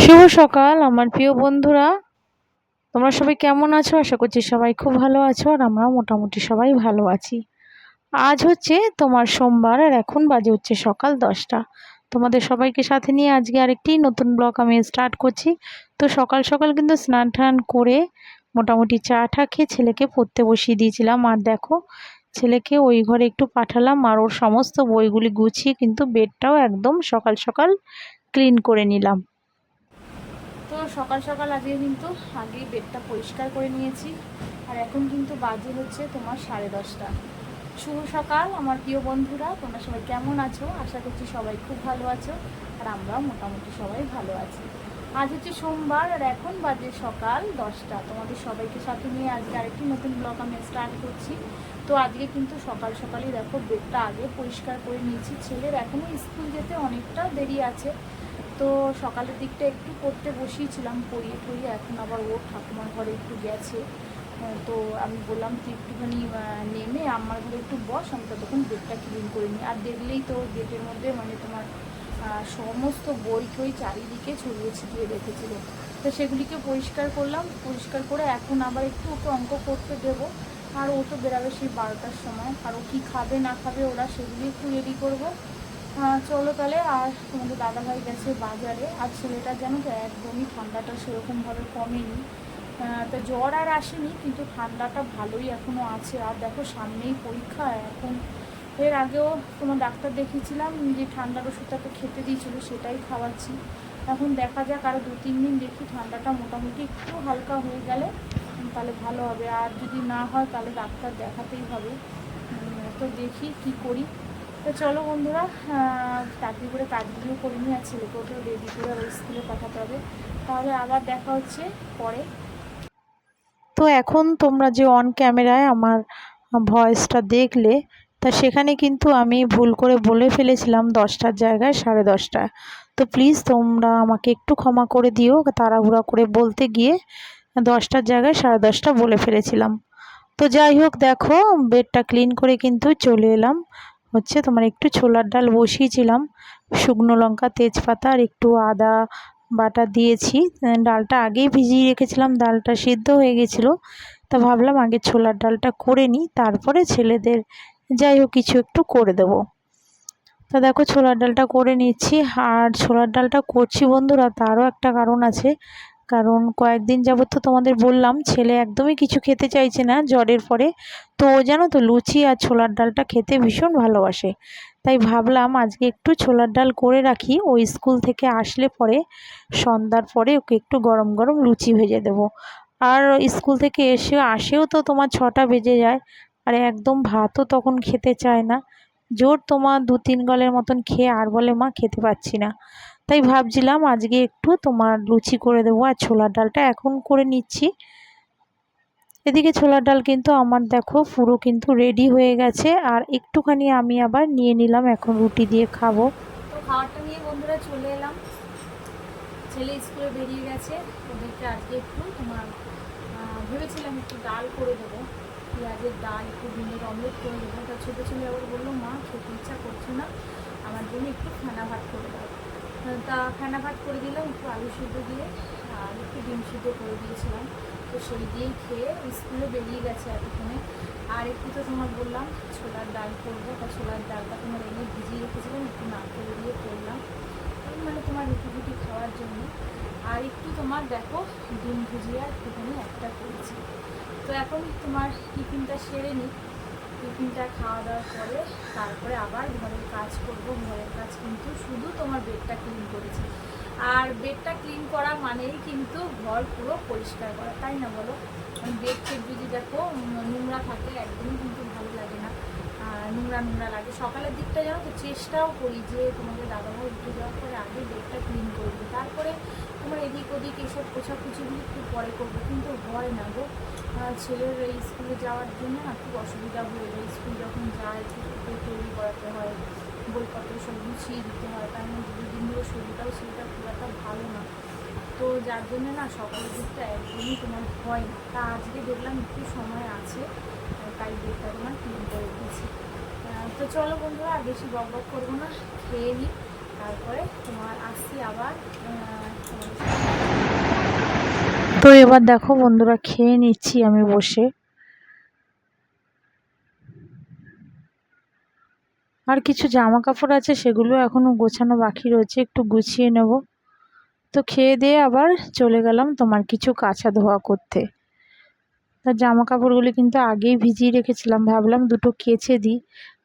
শুভ সকাল, আমার প্রিয় বন্ধুরা। তোমরা সবাই কেমন আছো? আশা করছি সবাই খুব ভালো আছো, আর আমরা মোটামুটি সবাই ভালো আছি। আজ হচ্ছে তোমার সোমবার, আর এখন বাজে হচ্ছে সকাল দশটা। তোমাদের সবাইকে সাথে নিয়ে আজকে আরেকটি নতুন ব্লগ আমি স্টার্ট করছি। তো সকাল সকাল কিন্তু স্নান টান করে মোটামুটি চা টা খেয়ে ছেলেকে পড়তে বসিয়ে দিয়েছিলাম। আর দেখো, ছেলেকে ওই ঘরে একটু পাঠালাম, আর ওর সমস্ত বইগুলি গুছিয়ে কিন্তু বেডটাও একদম সকাল সকাল ক্লিন করে নিলাম। সকাল সকাল আজকে কিন্তু আগেই বেডটা পরিষ্কার করে নিয়েছি। আর এখন কিন্তু বাজে হচ্ছে তোমার সাড়ে দশটা। শুভ সকাল আমার প্রিয় বন্ধুরা, তোমরা সবাই কেমন আছো? আশা করছি সবাই খুব ভালো আছো, আর আমরাও মোটামুটি সবাই ভালো আছি। আজ হচ্ছে সোমবার, আর এখন বাজে সকাল দশটা। তোমাদের সবাইকে সাথে নিয়ে আজকে আরেকটি নতুন ব্লগ আমি স্টার্ট করছি। তো আজকে কিন্তু সকাল সকালই দেখো, বেডটা আগে পরিষ্কার করে নিয়েছি। ছেলের এখনও স্কুল যেতে অনেকটা দেরি আছে। তো সকালের দিকটা একটু করতে বসিয়েছিলাম, পড়িয়ে পড়িয়ে এখন আবার ও ঠাকুমার ঘরে একটু গেছে। তো আমি বললাম, তুই একটুখানি নেমে আমার ঘরে একটু বস, আমি ততক্ষণ গেটটা ক্লিন করে নিই। আর দেখলেই তো গেটের মধ্যে মানে তোমার সমস্ত বই টই চারিদিকে ছড়িয়ে ছিটিয়ে রেখেছিল। তো সেগুলিকে পরিষ্কার করলাম, পরিষ্কার করে এখন আবার একটু ওকে অঙ্ক করতে দেবো। আর ও তো বেরাবে সেই বারোটার সময়। আর ও কী খাবে না খাবে ওরা সেগুলি একটু রেডি করব। চলো তাহলে, আর তোমাদের দাদাভাই গেছে বাজারে। আর ছেলেটা জানো তো একদমই ঠান্ডাটা সেরকমভাবে কমেনি। তো জ্বর আর আসেনি, কিন্তু ঠান্ডাটা ভালোই এখনও আছে। আর দেখো, সামনেই পরীক্ষা, এখন এর আগেও তোমার ডাক্তার দেখিয়েছিলাম যে ঠান্ডার ওষুধটা তো খেতে দিয়েছিল, সেটাই খাওয়াচ্ছি। এখন দেখা যাক আরও দু তিন দিন দেখি, ঠান্ডাটা মোটামুটি একটু হালকা হয়ে গেলে তাহলে ভালো হবে। আর যদি না হয়, তাহলে ডাক্তার দেখাতেই হবে। তো দেখি কি করি। তো চলো বন্ধুরা তাড়াতাড়ি করে কাজগুলো করে নিয়ে আর ছেলেকেও রেডি করে ওই স্কুলে পাঠাতে হবে। তাহলে আবার দেখা হচ্ছে পরে। তো এখন তোমরা যে অন ক্যামেরায় আমার ভয়েসটা দেখলে, তা সেখানে কিন্তু আমি ভুল করে বলে ফেলেছিলাম দশটার জায়গায়, সাড়ে দশটা। তো প্লিজ তোমরা আমাকে একটু ক্ষমা করে দিও, তাড়াহুড়া করে বলতে গিয়ে দশটার জায়গায় সাড়ে দশটা বলে ফেলেছিলাম। তো যাই হোক, দেখো বেডটা ক্লিন করে কিন্তু চলে এলাম। হচ্ছে তোমার একটু ছোলার ডাল বসিয়েছিলাম, শুকনো লঙ্কা, তেজপাতা আর একটু আদা বাটা দিয়েছি। ডালটা আগেই ভিজিয়ে রেখেছিলাম, ডালটা সিদ্ধ হয়ে গেছিল। তা ভাবলাম আগে ছোলার ডালটা করে নিই, তারপরে ছেলেদের যাই হোক কিছু একটু করে দেবো। তা দেখো ছোলার ডালটা করে নিচ্ছি, আর ছোলার ডালটা করছি বন্ধুরা, তারও একটা কারণ আছে। কারণ কয়েকদিন যাবত তো তোমাদের বললাম, ছেলে একদমই কিছু খেতে চাইছে না জ্বরের পরে। তো ও জানো তো, লুচি আর ছোলার ডালটা খেতে ভীষণ ভালোবাসে। তাই ভাবলাম আজকে একটু ছোলার ডাল করে রাখি। ও স্কুল থেকে আসলে পরে সন্ধ্যার পরে ওকে একটু গরম গরম লুচি ভেজে দেবো। আর স্কুল থেকে এসে, আসেও তো তোমার ছটা বেজে যায়। আর একদম ভাতও তখন খেতে চায় না। জোর তোমার দু তিন গলের মতন খেয়ে আর বলে, মা, খেতে পাচ্ছি না। তাই ভাবছিলাম আজকে একটু তোমার লুচি করে দেবো আর ছোলার ডালটা এখন করে নিচ্ছি। এদিকে ছোলার ডাল কিন্তু আমার দেখো পুরো কিন্তু রেডি হয়ে গেছে আর একটুখানি আমি আবার নিয়ে নিলাম এখন রুটি দিয়ে খাব। তো খাবারটা নিয়ে বন্ধুরা চলে এলাম। ছেলে স্কুলে বেরিয়ে গেছে ওদেরকে আজকে একটু তোমার ভেবেছিলাম একটু ডাল করে দেবো। পেঁয়াজের ডাল একটু ডিমের অমলেট করে দেবো। তা ছোটো ছেলে আবার বলল মা খেতে ইচ্ছা করছে না। আমার জন্য একটু ফেনা ভাত করে আহ, তা ফেনা ভাত করে দিলাম, একটু আলু সিদ্ধ দিয়ে, আর একটু ডিম সিদ্ধ করে দিয়েছিলাম। তো সেই দিয়েই খেয়ে স্কুলে বেরিয়ে গেছে এতক্ষণে। আর একটু তো তোমার বললাম, ছোলার ডাল করব। তা ছোলার ডালটা তোমার এনে ভিজিয়ে রেখেছিলাম, একটু নারকেল দিয়ে করলাম মানে তোমার রুটি রুটি খাওয়ার জন্য। আর একটু তোমার দেখো, ডিম ভুজিয়া একটুখানি একটা করেছি। তো এখন তোমার টিফিনটা সেরে নিই। টিফিনটা খাওয়া দাওয়ার পরে তারপরে আবার ঘরের কাজ করব। ঘরের কাজ কিন্তু শুধু তোমার বেডটা ক্লিন করেছি। আর বেডটা ক্লিন করা মানেই কিন্তু ঘর পুরো পরিষ্কার করা, তাই না বলো? বেড টেড যদি দেখো নোংরা থাকে, একদমই কিন্তু ভালো লাগে নোংরা নোংরা লাগে। সকালের দিকটা জানো তো, চেষ্টাও করি যে তোমাদের দাদাভাই উঠে যাওয়ার পরে আগে বেডটা ক্লিন করব তারপরে তোমার এদিক ওদিক এসব পোছাকুচিগুলি একটু পরে করব। কিন্তু হয় না গো। ছেলের এই স্কুলে যাওয়ার জন্য না খুব অসুবিধা হয়ে যায়। স্কুল যখন যায় তৈরি করাতে হয়, বইপত্র সব গুছিয়ে দিতে হয়। তার মধ্যে দুদিন ধরে শরীরটাও সেটা খুব একটা ভালো না। তো যার জন্য না সকালের দিকটা একদমই তোমার হয় না। তা আজকে দেখলাম একটু সময় আছে। তাই বেডটা তোমার ক্লিন করে দিয়েছি তো চলো বন্ধুরা, আর বেশি বক বক করব না, খেয়ে নিই তারপরে তোমার আসছি আবার তো এবার দেখো বন্ধুরা, খেয়ে নিচ্ছি আমি বসে। আর কিছু জামা কাপড় আছে, সেগুলো এখনও গোছানো বাকি রয়েছে, একটু গুছিয়ে নেব। তো খেয়ে দিয়ে আবার চলে গেলাম তোমার কিছু কাঁচা ধোয়া করতে। তা জামা কাপড়গুলি কিন্তু আগেই ভিজিয়ে রেখেছিলাম, ভাবলাম দুটো কেচে দিই।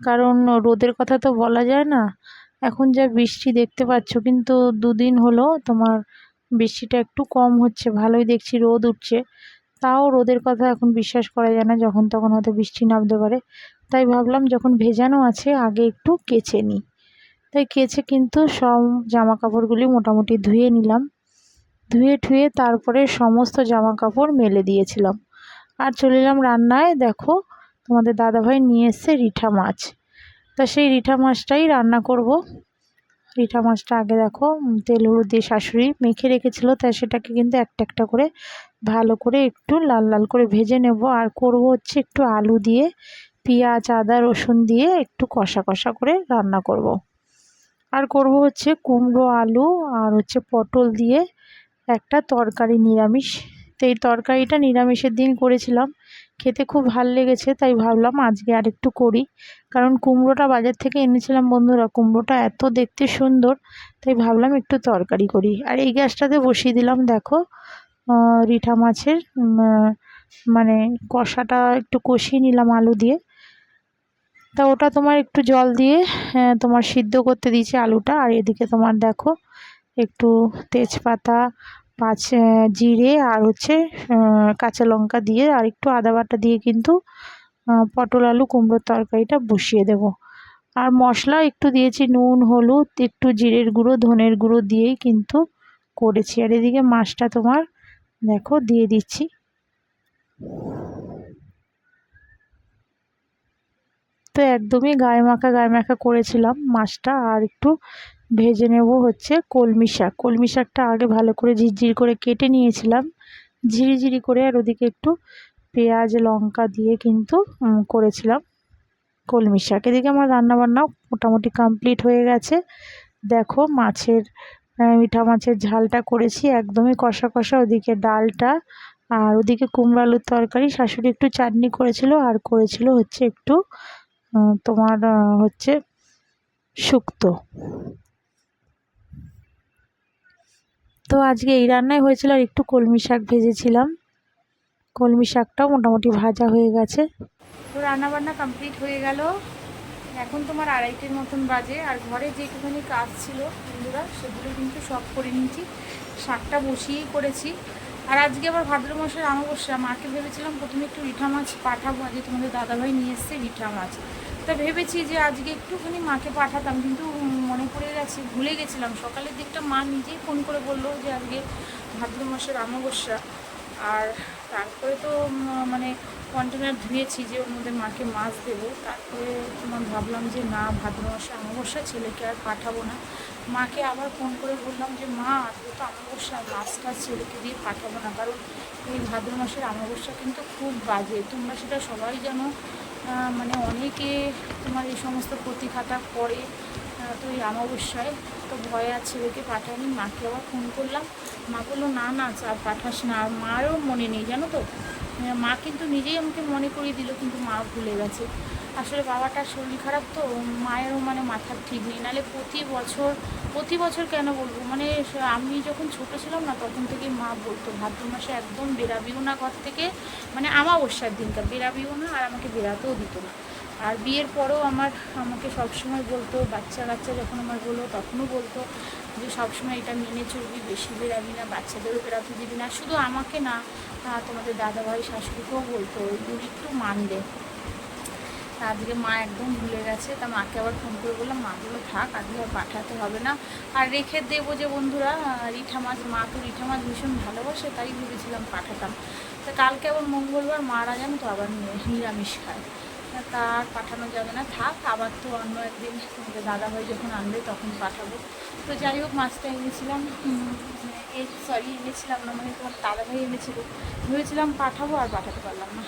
কারণ রোদের কথা তো বলা যায় না। এখন যা বৃষ্টি দেখতে পাচ্ছ, কিন্তু দুদিন হলো তোমার বৃষ্টিটা একটু কম হচ্ছে, ভালোই দেখছি রোদ উঠছে। তাও রোদের কথা এখন বিশ্বাস করা যায় না, যখন তখন হয়তো বৃষ্টি নামতে পারে। তাই ভাবলাম যখন ভেজানো আছে, আগে একটু কেচে নিই। তাই কেচে কিন্তু সব জামা কাপড়গুলি মোটামুটি ধুয়ে নিলাম। ধুয়ে ঠুয়ে তারপরে সমস্ত জামা কাপড় মেলে দিয়েছিলাম। আর চলে এলাম রান্নায়, দেখো তোমাদের দাদাভাই নিয়ে এসছে রিঠা মাছ। তা সেই রিঠা মাছটাই রান্না করব। রিঠা মাছটা আগে দেখো তেল হলুদ দিয়ে শাশুড়ি মেখে রেখেছিলো তাই সেটাকে কিন্তু একটা একটা করে ভালো করে একটু লাল লাল করে ভেজে নেব। আর করব হচ্ছে একটু আলু দিয়ে, পেঁয়াজ, আদা, রসুন দিয়ে একটু কষা কষা করে রান্না করব। আর করব হচ্ছে কুমড়ো আলু আর হচ্ছে পটল দিয়ে একটা তরকারি নিরামিষ। তো এই তরকারিটা নিরামিষের দিন করেছিলাম। খেতে খুব ভালো লেগেছে, তাই ভাবলাম আজকে আর একটু করি। কারণ কুমড়োটা বাজার থেকে এনেছিলাম বন্ধুরা, কুমড়োটা এত দেখতে সুন্দর, তাই ভাবলাম একটু তরকারি করি। আর এই গ্যাসটাতে বসিয়ে দিলাম, দেখো রিঠা মাছের মানে কষাটা একটু কষিয়ে নিলাম আলু দিয়ে। তা ওটা তোমার একটু জল দিয়ে তোমার সিদ্ধ করতে দিয়েছি আলুটা। আর এদিকে তোমার দেখো, একটু তেজপাতা পাঁচ জিরে আর হচ্ছে কাঁচা লঙ্কা দিয়ে আর একটু আদা বাটা দিয়ে কিন্তু পটল আলু কুমড়োর তরকারিটা বসিয়ে দেব। আর মশলা একটু দিয়েছি, নুন, হলুদ, একটু জিরের গুঁড়ো, ধনের গুঁড়ো দিয়েই কিন্তু করেছি। আর এদিকে মাছটা তোমার দেখো দিয়ে দিচ্ছি। তো একদমই গায়ে মাখা গায়ে মাখা করেছিলাম মাছটা। আর একটু ভেজে নেব হচ্ছে কলমি শাক। কলমি শাকটা আগে ভালো করে ঝিরঝির করে কেটে নিয়েছিলাম। ঝিরিঝিরি করে আর ওদিকে একটু পেঁয়াজ, লঙ্কা দিয়ে কিন্তু করেছিলাম কলমি শাক। এদিকে আমার রান্নাবান্নাও মোটামুটি কমপ্লিট হয়ে গেছে। দেখো মাছের মিঠা মাছের ঝালটা করেছি, একদমই কষা কষা। ওদিকে ডালটা আর ওদিকে কুমড়ো আলুর তরকারি। শাশুড়ি একটু চাটনি করেছিল আর করেছিল হচ্ছে একটু তোমার হচ্ছে শুক্তো। তো আজকে এই রান্নাই হয়েছিল আর একটু কলমি শাক ভেজেছিলাম। কলমি শাকটাও মোটামুটি ভাজা হয়ে গেছে। তো রান্নাবান্না কমপ্লিট হয়ে গেল। এখন তোমার আড়াইটের মতন বাজে আর ঘরে যেটুখানি কাজ ছিল বন্ধুরা, সেগুলো কিন্তু সব করে নিয়েছি। শাকটা বসিয়েই করেছি। আর আজকে আবার ভাদ্র মাসের অমাবস্যা, মাকে ভেবেছিলাম প্রথমে একটু রিঠা মাছ পাঠাবো। আজকে তোমাদের দাদাভাই নিয়ে এসছে রিঠা মাছ। তা ভেবেছি যে আজকে একটুখানি মাকে পাঠাতাম, কিন্তু গেছে, ভুলে গেছিলাম। সকালের দিকটা মা নিজেই ফোন করে বলল যে আজকে ভাদ্র মাসের অমাবস্যা। আর তারপরে তো মানে কন্টেনার ধুয়েছি যে ওর মধ্যে মাকে মাছ দেবো। তারপরে তোমার ভাবলাম যে না, ভাদ্র মাসে অমাবস্যা, ছেলেকে আর পাঠাবো না। মাকে আবার ফোন করে বললাম যে, মা, আজকে তো অমাবস্যা মাছটা ছেলেকে দিয়ে পাঠাবো না। কারণ এই ভাদ্র মাসের অমাবস্যা কিন্তু খুব বাজে। তোমরা সেটা সবাই জানো। মানে অনেকে তোমার এই সমস্ত প্রতিঘাতা করে। তো অমাবস্যায় তো ভয়ে আর ছেলেকে পাঠায়নি। মাকে আবার ফোন করলাম। মা বলল, না না চা পাঠাস না। আর মারও মনে নেই, জানো তো? মা কিন্তু নিজেই আমাকে মনে করিয়ে দিল, কিন্তু মা ভুলে গেছে। আসলে বাবাটার শরীর খারাপ তো, মায়েরও মানে মাথার ঠিক নেই। নাহলে প্রতি বছর প্রতি বছর কেন বলব? মানে আমি যখন ছোট ছিলাম না, তখন থেকে মা বলতো, ভাদ্র মাসে একদম বেরাবিও না ঘর থেকে। মানে আমাবস্যার দিনটা বেরাবিও না, আর আমাকে বেরাতেও দিত না। আর বিয়ের পরেও আমার, আমাকে সবসময় বলতো, বাচ্চা কাচ্চা যখন আমার বলল তখনও বলতো যে সবসময় এটা মেনে চলবি, বেশি বেরাবি না, বাচ্চাদেরও বেরাতে দিবি না। শুধু আমাকে না তোমাদের দাদাভাই, শাশুড়িকেও বলতো ওইগুলো একটু মানবে। আজকে মা একদম ভুলে গেছে, তা মাকে আবার ফোন করে বললাম মাগুলো থাক, আজকে আর পাঠাতে হবে না। আর রেখে দেবো যে বন্ধুরা রিঠা মাছ, মা তো রিঠা মাছ ভীষণ ভালোবাসে, তাই ভেবেছিলাম পাঠাতাম। তা কালকে আবার মঙ্গলবার মারা যান, তো আবার নিরামিষ খায়। তার পাঠানো যাবে না। থাক, আবার তো অন্য একদিন তোমাদের দাদাভাই যখন আনবে তখন পাঠাবো। তো যাই হোক, মাছটা এনেছিলাম। এই সরি এনেছিলাম না মানে তোমার দাদা ভাই এনেছিল। ভেবেছিলাম পাঠাবো আর পাঠাতে পারলাম না।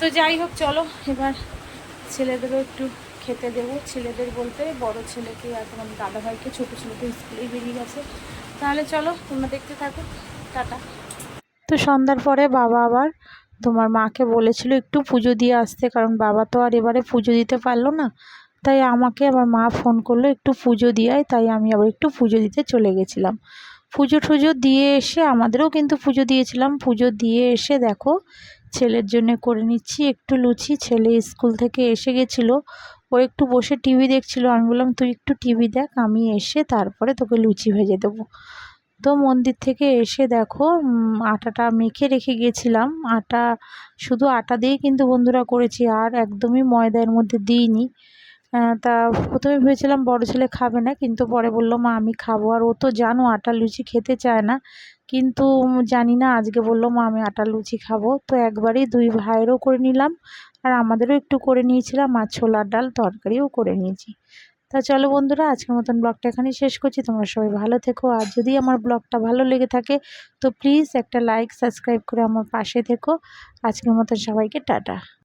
তো যাই হোক, চলো, এবার ছেলেদেরও একটু খেতে দেবো। ছেলেদের বলতে বড় ছেলেকে এখন আমি দাদাভাইকে ছোটো ছেলেকে স্কুলেই বেরিয়ে গেছে। তাহলে চলো, তোমরা দেখতে থাকো। টাটা। তো সন্ধ্যার পরে বাবা আবার তোমার মাকে বলেছিল একটু পুজো দিয়ে আসতে, কারণ বাবা তো আর এবারে পুজো দিতে পারল না। তাই আমাকে আবার মা ফোন করল একটু পুজো দিয়ে তাই আমি আবার একটু পুজো দিতে চলে গেছিলাম। পুজো টুজো দিয়ে এসে আমাদেরও কিন্তু পুজো দিয়েছিলাম। পুজো দিয়ে এসে দেখো, ছেলের জন্য করে নিচ্ছি একটু লুচি। ছেলে স্কুল থেকে এসে গেছিল, ও একটু বসে টিভি দেখছিল। আমি বললাম, তুই একটু টিভি দেখ, আমি এসে তারপরে তোকে লুচি ভেজে দেবো। তো মন্দির থেকে এসে দেখো আটাটা মেখে রেখে গেছিলাম আটা, শুধু আটা দিয়েই কিন্তু বন্ধুরা করেছি, আর একদমই ময়দার মধ্যে দিইনি। তা প্রথমে ভেবেছিলাম বড় ছেলে খাবে না, কিন্তু পরে বলল, মা, আমি খাব। আর ও তো জানো আটা লুচি খেতে চায় না, কিন্তু জানি না, আজকে বলল, মা, আমি আটা লুচি খাব। তো একবারেই দুই ভাইয়েরও করে নিলাম, আর আমাদেরও একটু করে নিয়েছিলাম, আর ছোলার ডাল তরকারিও করে নিয়েছি। তা চলো বন্ধুরা, আজকের মতন ব্লগটা এখানেই শেষ করছি। তোমরা সবাই ভালো থেকো। আর যদি আমার ব্লগটা ভালো লেগে থাকে, তো প্লিজ একটা লাইক সাবস্ক্রাইব করে আমার পাশে থেকো। আজকের মতন সবাইকে টাটা।